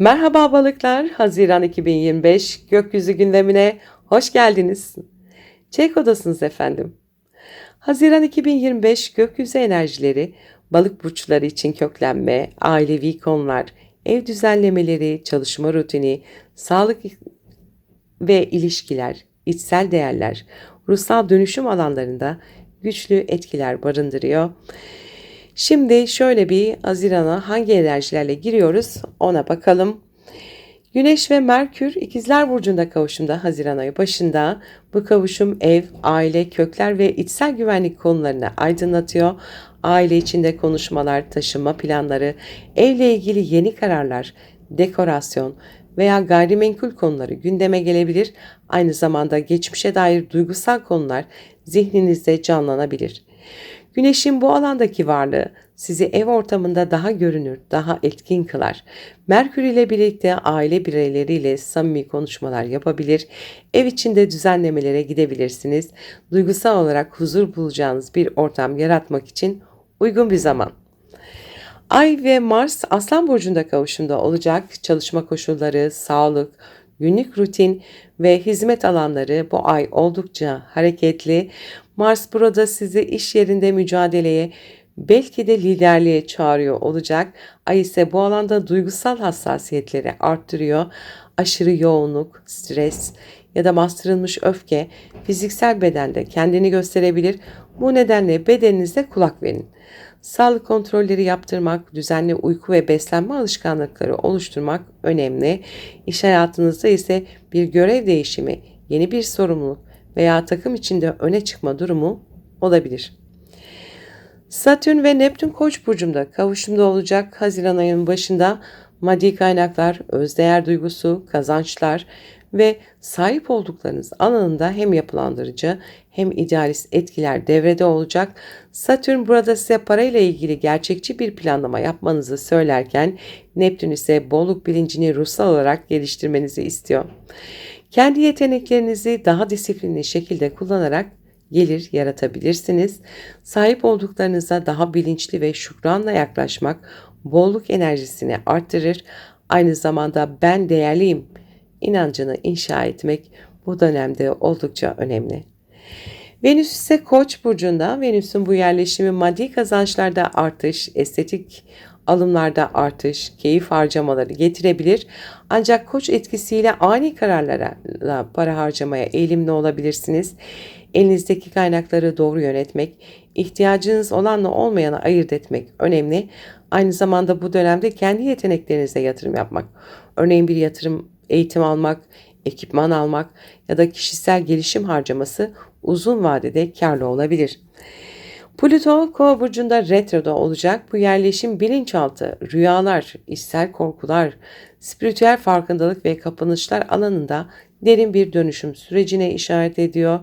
Merhaba balıklar, Haziran 2025 gökyüzü gündemine hoş geldiniz. Çek odasınız efendim. Haziran 2025 gökyüzü enerjileri, balık burçları için köklenme, ailevi konular, ev düzenlemeleri, çalışma rutini, sağlık ve ilişkiler, içsel değerler, ruhsal dönüşüm alanlarında güçlü etkiler barındırıyor. Şimdi şöyle bir Haziran'a hangi enerjilerle giriyoruz ona bakalım. Güneş ve Merkür ikizler burcunda kavuşumda Haziran ayı başında. Bu kavuşum ev, aile, kökler ve içsel güvenlik konularını aydınlatıyor. Aile içinde konuşmalar, taşınma planları, evle ilgili yeni kararlar, dekorasyon veya gayrimenkul konuları gündeme gelebilir. Aynı zamanda geçmişe dair duygusal konular zihninizde canlanabilir. Güneşin bu alandaki varlığı sizi ev ortamında daha görünür, daha etkin kılar. Merkür ile birlikte aile bireyleriyle samimi konuşmalar yapabilir, ev içinde düzenlemelere gidebilirsiniz. Duygusal olarak huzur bulacağınız bir ortam yaratmak için uygun bir zaman. Ay ve Mars Aslan Burcu'nda kavuşumda olacak. Çalışma koşulları, sağlık, günlük rutin ve hizmet alanları bu ay oldukça hareketli. Mars burada sizi iş yerinde mücadeleye, belki de liderliğe çağırıyor olacak. Ay ise bu alanda duygusal hassasiyetleri arttırıyor. Aşırı yoğunluk, stres ya da bastırılmış öfke fiziksel bedende kendini gösterebilir. Bu nedenle bedeninize kulak verin. Sağlık kontrolleri yaptırmak, düzenli uyku ve beslenme alışkanlıkları oluşturmak önemli. İş hayatınızda ise bir görev değişimi, yeni bir sorumluluk veya takım içinde öne çıkma durumu olabilir. Satürn ve Neptün Koç burcunda kavuşumda olacak Haziran ayının başında maddi kaynaklar, özdeğer duygusu, kazançlar ve sahip olduklarınız alanında hem yapılandırıcı hem idealist etkiler devrede olacak. Satürn burada size parayla ilgili gerçekçi bir planlama yapmanızı söylerken Neptün ise bolluk bilincini ruhsal olarak geliştirmenizi istiyor. Kendi yeteneklerinizi daha disiplinli şekilde kullanarak gelir yaratabilirsiniz. Sahip olduklarınıza daha bilinçli ve şükranla yaklaşmak bolluk enerjisini arttırır. Aynı zamanda ben değerliyim inancını inşa etmek bu dönemde oldukça önemli. Venüs ise Koç burcunda. Venüs'ün bu yerleşimi maddi kazançlarda artış, estetik alımlarda artış, keyif harcamaları getirebilir. Ancak koç etkisiyle ani kararlara para harcamaya eğilimli olabilirsiniz. Elinizdeki kaynakları doğru yönetmek, ihtiyacınız olanla olmayanı ayırt etmek önemli. Aynı zamanda bu dönemde kendi yeteneklerinize yatırım yapmak. Örneğin bir yatırım, eğitim almak, ekipman almak ya da kişisel gelişim harcaması uzun vadede karlı olabilir. Plüto Kova burcunda retroda olacak. Bu yerleşim bilinçaltı, rüyalar, içsel korkular, spiritüel farkındalık ve kapanışlar alanında derin bir dönüşüm sürecine işaret ediyor.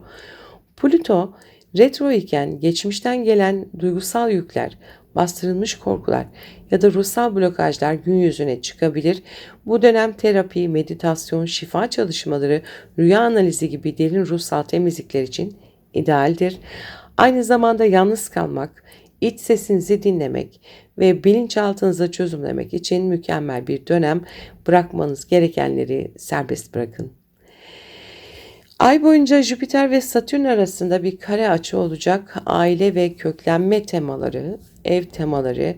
Plüto retro iken geçmişten gelen duygusal yükler, bastırılmış korkular ya da ruhsal blokajlar gün yüzüne çıkabilir. Bu dönem terapi, meditasyon, şifa çalışmaları, rüya analizi gibi derin ruhsal temizlikler için idealdir. Aynı zamanda yalnız kalmak, iç sesinizi dinlemek ve bilinçaltınızı çözümlemek için mükemmel bir dönem bırakmanız gerekenleri serbest bırakın. Ay boyunca Jüpiter ve Satürn arasında bir kare açı olacak. Aile ve köklenme temaları, ev temaları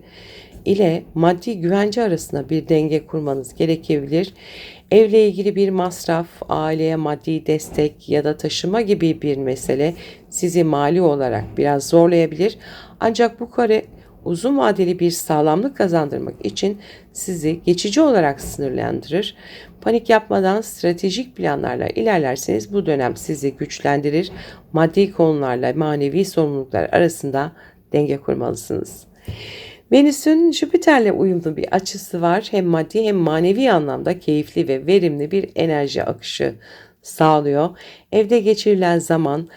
ile maddi güvence arasında bir denge kurmanız gerekebilir. Evle ilgili bir masraf, aileye maddi destek ya da taşıma gibi bir mesele sizi mali olarak biraz zorlayabilir. Ancak bu kare uzun vadeli bir sağlamlık kazandırmak için sizi geçici olarak sınırlandırır. Panik yapmadan stratejik planlarla ilerlerseniz bu dönem sizi güçlendirir. Maddi konularla manevi sorumluluklar arasında denge kurmalısınız. Venüs'ün Jüpiter'le uyumlu bir açısı var. Hem maddi hem manevi anlamda keyifli ve verimli bir enerji akışı sağlıyor. Evde geçirilen zaman,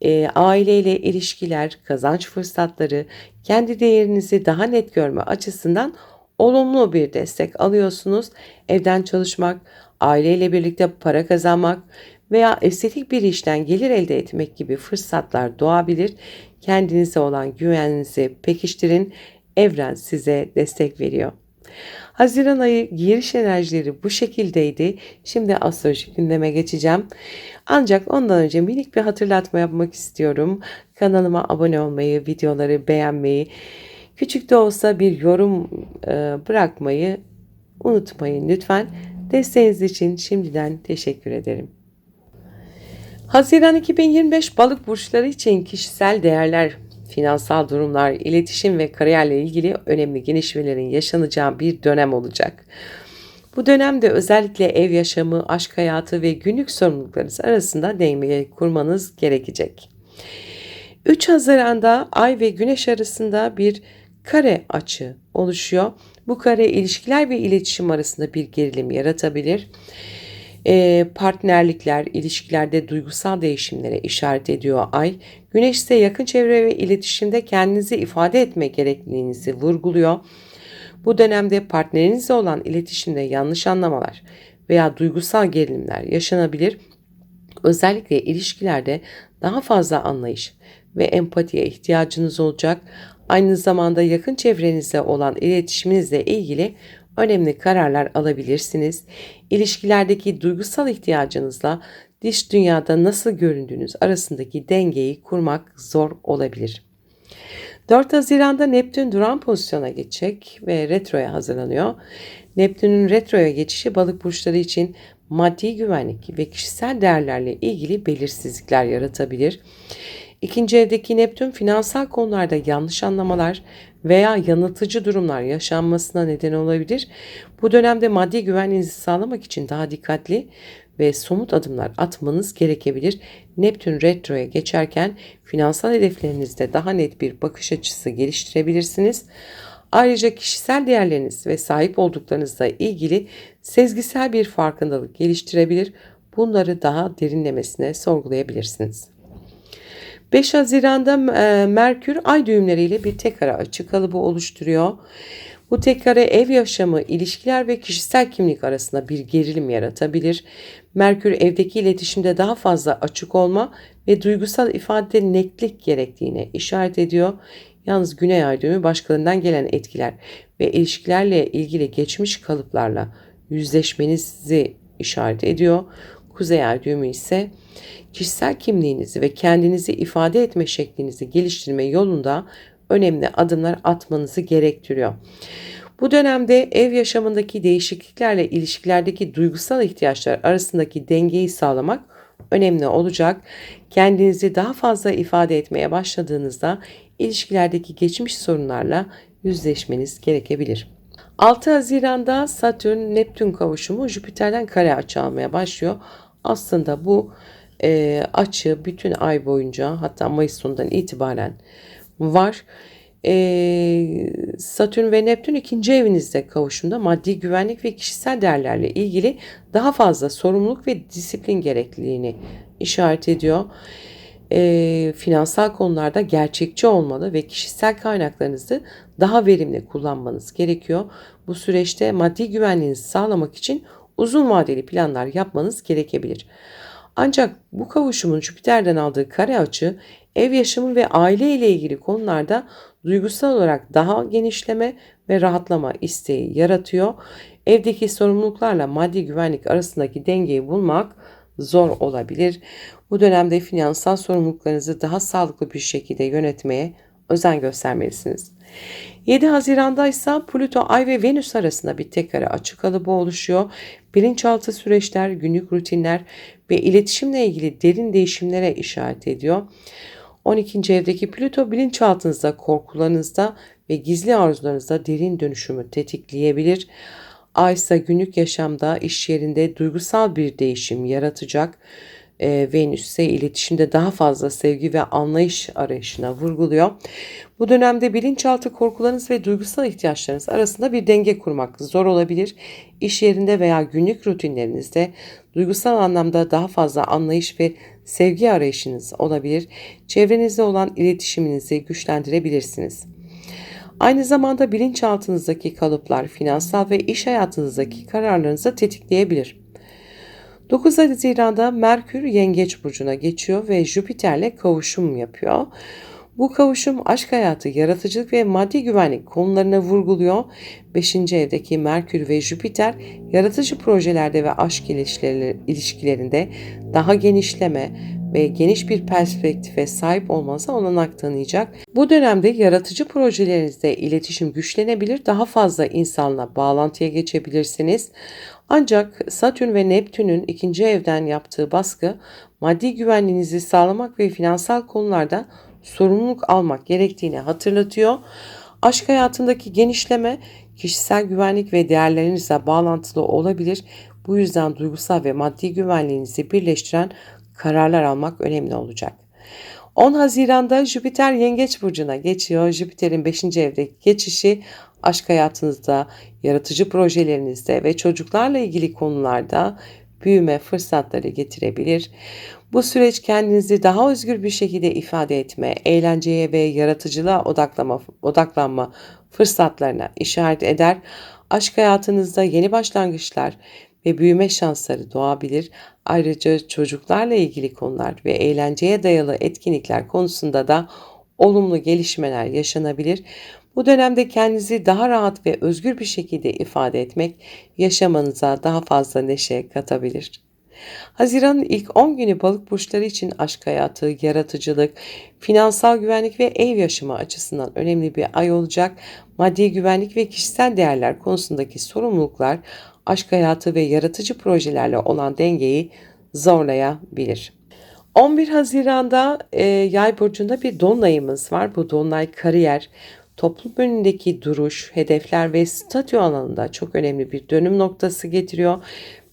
e, aileyle ilişkiler, kazanç fırsatları, kendi değerinizi daha net görme açısından olumlu bir destek alıyorsunuz. Evden çalışmak, aileyle birlikte para kazanmak veya estetik bir işten gelir elde etmek gibi fırsatlar doğabilir. Kendinize olan güveninizi pekiştirin evren size destek veriyor. Haziran ayı giriş enerjileri bu şekildeydi. Şimdi astrolojik gündeme geçeceğim. Ancak ondan önce minik bir hatırlatma yapmak istiyorum. Kanalıma abone olmayı, videoları beğenmeyi, küçük de olsa bir yorum e, bırakmayı unutmayın lütfen. Desteğiniz için şimdiden teşekkür ederim. Haziran 2025 balık burçları için kişisel değerler, finansal durumlar, iletişim ve kariyerle ilgili önemli gelişmelerin yaşanacağı bir dönem olacak. Bu dönemde özellikle ev yaşamı, aşk hayatı ve günlük sorumluluklarınız arasında dengeyi kurmanız gerekecek. 3 Haziran'da Ay ve Güneş arasında bir kare açı oluşuyor. Bu kare ilişkiler ve iletişim arasında bir gerilim yaratabilir. E, partnerlikler, ilişkilerde duygusal değişimlere işaret ediyor ay. Güneş ise yakın çevre ve iletişimde kendinizi ifade etme gerekliliğinizi vurguluyor. Bu dönemde partnerinizle olan iletişimde yanlış anlamalar veya duygusal gerilimler yaşanabilir. Özellikle ilişkilerde daha fazla anlayış ve empatiye ihtiyacınız olacak. Aynı zamanda yakın çevrenizle olan iletişiminizle ilgili önemli kararlar alabilirsiniz. İlişkilerdeki duygusal ihtiyacınızla dış dünyada nasıl göründüğünüz arasındaki dengeyi kurmak zor olabilir. 4 Haziran'da Neptün duran pozisyona geçecek ve retroya hazırlanıyor. Neptün'ün retroya geçişi balık burçları için maddi güvenlik ve kişisel değerlerle ilgili belirsizlikler yaratabilir. İkinci evdeki Neptün finansal konularda yanlış anlamalar veya yanıltıcı durumlar yaşanmasına neden olabilir. Bu dönemde maddi güvenliğinizi sağlamak için daha dikkatli ve somut adımlar atmanız gerekebilir. Neptün retroya geçerken finansal hedeflerinizde daha net bir bakış açısı geliştirebilirsiniz. Ayrıca kişisel değerleriniz ve sahip olduklarınızla ilgili sezgisel bir farkındalık geliştirebilir. Bunları daha derinlemesine sorgulayabilirsiniz. 5 Haziran'da e, Merkür ay düğümleriyle bir tek ara açı kalıbı oluşturuyor. Bu tek kare ev yaşamı, ilişkiler ve kişisel kimlik arasında bir gerilim yaratabilir. Merkür evdeki iletişimde daha fazla açık olma ve duygusal ifade netlik gerektiğine işaret ediyor. Yalnız Güney Ay düğümü başkalarından gelen etkiler ve ilişkilerle ilgili geçmiş kalıplarla yüzleşmenizi işaret ediyor. Kuzey Ay düğümü ise kişisel kimliğinizi ve kendinizi ifade etme şeklinizi geliştirme yolunda önemli adımlar atmanızı gerektiriyor. Bu dönemde ev yaşamındaki değişikliklerle ilişkilerdeki duygusal ihtiyaçlar arasındaki dengeyi sağlamak önemli olacak. Kendinizi daha fazla ifade etmeye başladığınızda ilişkilerdeki geçmiş sorunlarla yüzleşmeniz gerekebilir. 6 Haziran'da Satürn Neptün kavuşumu Jüpiter'den kare açı almaya başlıyor. Aslında bu e, açı bütün ay boyunca hatta Mayıs sonundan itibaren var. E, Satürn ve Neptün ikinci evinizde kavuşumda maddi güvenlik ve kişisel değerlerle ilgili daha fazla sorumluluk ve disiplin gerekliliğini işaret ediyor. E, finansal konularda gerçekçi olmalı ve kişisel kaynaklarınızı daha verimli kullanmanız gerekiyor. Bu süreçte maddi güvenliğinizi sağlamak için uzun vadeli planlar yapmanız gerekebilir. Ancak bu kavuşumun Jüpiter'den aldığı kare açı ev yaşamı ve aile ile ilgili konularda duygusal olarak daha genişleme ve rahatlama isteği yaratıyor. Evdeki sorumluluklarla maddi güvenlik arasındaki dengeyi bulmak zor olabilir. Bu dönemde finansal sorumluluklarınızı daha sağlıklı bir şekilde yönetmeye özen göstermelisiniz. 7 Haziran'da ise Plüto, Ay ve Venüs arasında bir tek kare açık kalıbı oluşuyor. Bilinçaltı süreçler, günlük rutinler ve iletişimle ilgili derin değişimlere işaret ediyor. 12. evdeki Plüto bilinçaltınızda, korkularınızda ve gizli arzularınızda derin dönüşümü tetikleyebilir. Ay ise günlük yaşamda, iş yerinde duygusal bir değişim yaratacak. E, Venüs ise iletişimde daha fazla sevgi ve anlayış arayışına vurguluyor. Bu dönemde bilinçaltı korkularınız ve duygusal ihtiyaçlarınız arasında bir denge kurmak zor olabilir. İş yerinde veya günlük rutinlerinizde duygusal anlamda daha fazla anlayış ve sevgi arayışınız olabilir. Çevrenizde olan iletişiminizi güçlendirebilirsiniz. Aynı zamanda bilinçaltınızdaki kalıplar finansal ve iş hayatınızdaki kararlarınızı tetikleyebilir. 9 Haziran'da Merkür Yengeç burcuna geçiyor ve Jüpiter'le kavuşum yapıyor. Bu kavuşum aşk hayatı, yaratıcılık ve maddi güvenlik konularına vurguluyor. 5. evdeki Merkür ve Jüpiter yaratıcı projelerde ve aşk ilişkilerinde daha genişleme ve geniş bir perspektife sahip olmanıza olanak tanıyacak. Bu dönemde yaratıcı projelerinizde iletişim güçlenebilir, daha fazla insanla bağlantıya geçebilirsiniz. Ancak Satürn ve Neptün'ün ikinci evden yaptığı baskı maddi güvenliğinizi sağlamak ve finansal konularda sorumluluk almak gerektiğini hatırlatıyor. Aşk hayatındaki genişleme kişisel güvenlik ve değerlerinizle bağlantılı olabilir. Bu yüzden duygusal ve maddi güvenliğinizi birleştiren kararlar almak önemli olacak. 10 Haziran'da Jüpiter Yengeç Burcu'na geçiyor. Jüpiter'in 5. evdeki geçişi aşk hayatınızda, yaratıcı projelerinizde ve çocuklarla ilgili konularda büyüme fırsatları getirebilir. Bu süreç kendinizi daha özgür bir şekilde ifade etme, eğlenceye ve yaratıcılığa odaklama, odaklanma fırsatlarına işaret eder. Aşk hayatınızda yeni başlangıçlar ve büyüme şansları doğabilir. Ayrıca çocuklarla ilgili konular ve eğlenceye dayalı etkinlikler konusunda da olumlu gelişmeler yaşanabilir. Bu dönemde kendinizi daha rahat ve özgür bir şekilde ifade etmek yaşamanıza daha fazla neşe katabilir. Haziran'ın ilk 10 günü balık burçları için aşk hayatı, yaratıcılık, finansal güvenlik ve ev yaşamı açısından önemli bir ay olacak. Maddi güvenlik ve kişisel değerler konusundaki sorumluluklar aşk hayatı ve yaratıcı projelerle olan dengeyi zorlayabilir. 11 Haziran'da e, Yay burcunda bir dolunayımız var. Bu dolunay kariyer, toplum önündeki duruş, hedefler ve statü alanında çok önemli bir dönüm noktası getiriyor.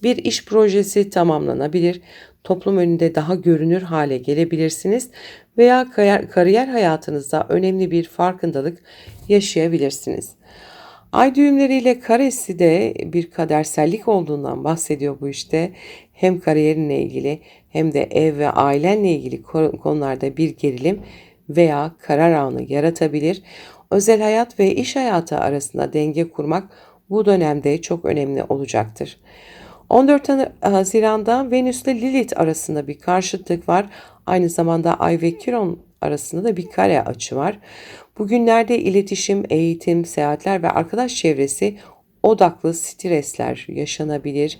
Bir iş projesi tamamlanabilir, toplum önünde daha görünür hale gelebilirsiniz veya kariyer hayatınızda önemli bir farkındalık yaşayabilirsiniz. Ay düğümleriyle karesi de bir kadersellik olduğundan bahsediyor bu işte. Hem kariyerinle ilgili hem de ev ve ailenle ilgili konularda bir gerilim veya karar anı yaratabilir. Özel hayat ve iş hayatı arasında denge kurmak bu dönemde çok önemli olacaktır. 14 Haziran'da Venüs ile Lilith arasında bir karşıtlık var. Aynı zamanda Ay ve Kiron arasında da bir kare açı var. Bugünlerde iletişim, eğitim, seyahatler ve arkadaş çevresi odaklı stresler yaşanabilir.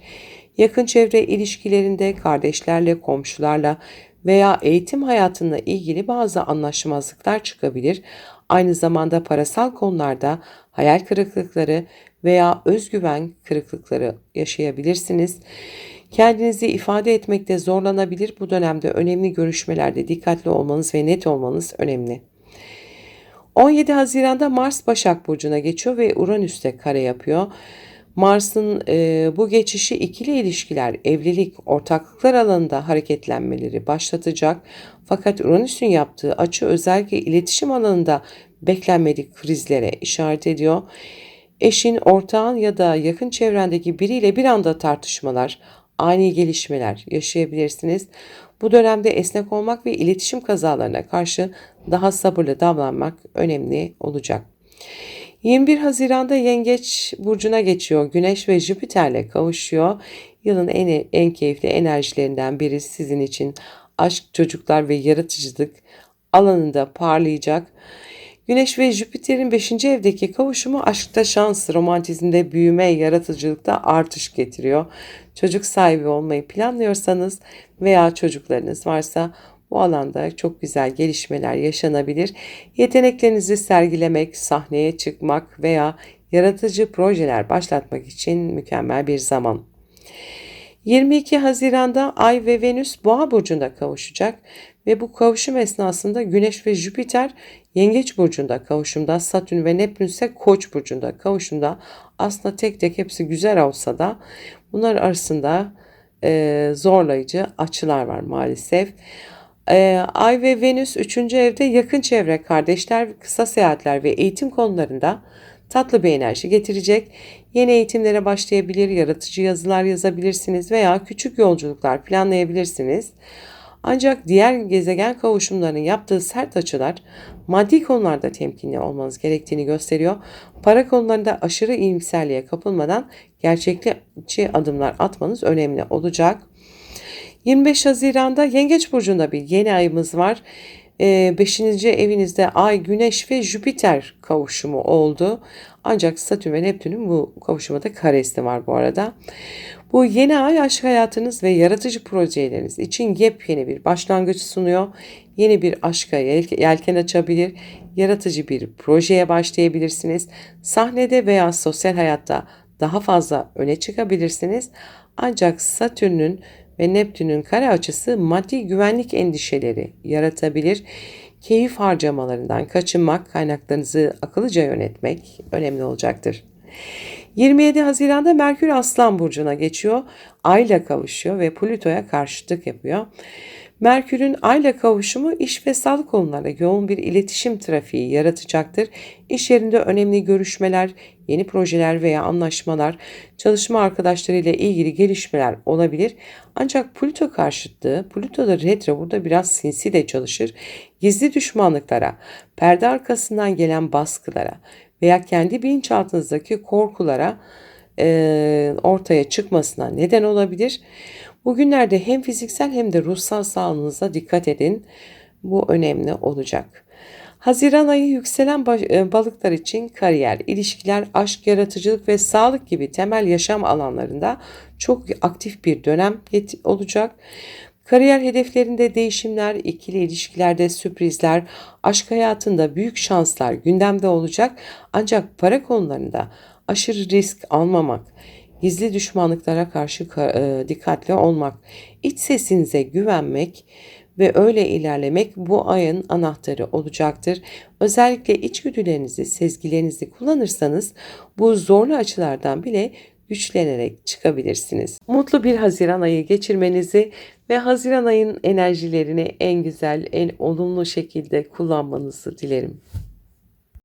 Yakın çevre ilişkilerinde kardeşlerle, komşularla veya eğitim hayatında ilgili bazı anlaşmazlıklar çıkabilir. Aynı zamanda parasal konularda hayal kırıklıkları veya özgüven kırıklıkları yaşayabilirsiniz. Kendinizi ifade etmekte zorlanabilir. Bu dönemde önemli görüşmelerde dikkatli olmanız ve net olmanız önemli. 17 Haziran'da Mars Başak Burcu'na geçiyor ve Uranüs'te kare yapıyor. Mars'ın e, bu geçişi ikili ilişkiler, evlilik, ortaklıklar alanında hareketlenmeleri başlatacak. Fakat Uranüs'ün yaptığı açı özellikle iletişim alanında beklenmedik krizlere işaret ediyor. Eşin, ortağın ya da yakın çevrendeki biriyle bir anda tartışmalar, ani gelişmeler yaşayabilirsiniz. Bu dönemde esnek olmak ve iletişim kazalarına karşı daha sabırlı davranmak önemli olacak. 21 Haziran'da Yengeç burcuna geçiyor. Güneş ve Jüpiter'le kavuşuyor. Yılın en en keyifli enerjilerinden biri sizin için aşk, çocuklar ve yaratıcılık alanında parlayacak. Güneş ve Jüpiter'in 5. evdeki kavuşumu aşkta şans, romantizmde büyüme, yaratıcılıkta artış getiriyor. Çocuk sahibi olmayı planlıyorsanız veya çocuklarınız varsa bu alanda çok güzel gelişmeler yaşanabilir. Yeteneklerinizi sergilemek, sahneye çıkmak veya yaratıcı projeler başlatmak için mükemmel bir zaman. 22 Haziran'da Ay ve Venüs Boğa burcunda kavuşacak ve bu kavuşum esnasında Güneş ve Jüpiter Yengeç burcunda kavuşumda, Satürn ve Neptün ise Koç burcunda kavuşumda. Aslında tek tek hepsi güzel olsa da bunlar arasında e, zorlayıcı açılar var maalesef. E, Ay ve Venüs 3. evde yakın çevre, kardeşler, kısa seyahatler ve eğitim konularında tatlı bir enerji getirecek. Yeni eğitimlere başlayabilir, yaratıcı yazılar yazabilirsiniz veya küçük yolculuklar planlayabilirsiniz. Ancak diğer gezegen kavuşumlarının yaptığı sert açılar maddi konularda temkinli olmanız gerektiğini gösteriyor. Para konularında aşırı iyimserliğe kapılmadan gerçekçi adımlar atmanız önemli olacak. 25 Haziran'da Yengeç Burcu'nda bir yeni ayımız var. 5. evinizde Ay, Güneş ve Jüpiter kavuşumu oldu. Ancak Satürn ve Neptün'ün bu kavuşumada karesi var bu arada. Bu yeni ay aşk hayatınız ve yaratıcı projeleriniz için yepyeni bir başlangıç sunuyor. Yeni bir aşka yelke- yelken açabilir, yaratıcı bir projeye başlayabilirsiniz. Sahnede veya sosyal hayatta daha fazla öne çıkabilirsiniz. Ancak Satürn'ün ve Neptün'ün kare açısı maddi güvenlik endişeleri yaratabilir. Keyif harcamalarından kaçınmak, kaynaklarınızı akıllıca yönetmek önemli olacaktır. 27 Haziran'da Merkür Aslan Burcu'na geçiyor. Ay'la kavuşuyor ve Plüto'ya karşıtlık yapıyor. Merkür'ün Ay'la kavuşumu iş ve sağlık konularında yoğun bir iletişim trafiği yaratacaktır. İş yerinde önemli görüşmeler, yeni projeler veya anlaşmalar, çalışma arkadaşlarıyla ilgili gelişmeler olabilir. Ancak Plüto karşıtlığı, Plüto da retro burada biraz sinsi de çalışır. Gizli düşmanlıklara, perde arkasından gelen baskılara veya kendi bilinçaltınızdaki korkulara e, ortaya çıkmasına neden olabilir. Bugünlerde hem fiziksel hem de ruhsal sağlığınıza dikkat edin. Bu önemli olacak. Haziran ayı yükselen e, balıklar için kariyer, ilişkiler, aşk, yaratıcılık ve sağlık gibi temel yaşam alanlarında çok aktif bir dönem olacak. Kariyer hedeflerinde değişimler, ikili ilişkilerde sürprizler, aşk hayatında büyük şanslar gündemde olacak. Ancak para konularında aşırı risk almamak, gizli düşmanlıklara karşı ka- e, dikkatli olmak, iç sesinize güvenmek ve öyle ilerlemek bu ayın anahtarı olacaktır. Özellikle içgüdülerinizi, sezgilerinizi kullanırsanız bu zorlu açılardan bile güçlenerek çıkabilirsiniz. Mutlu bir Haziran ayı geçirmenizi ve Haziran ayın enerjilerini en güzel, en olumlu şekilde kullanmanızı dilerim.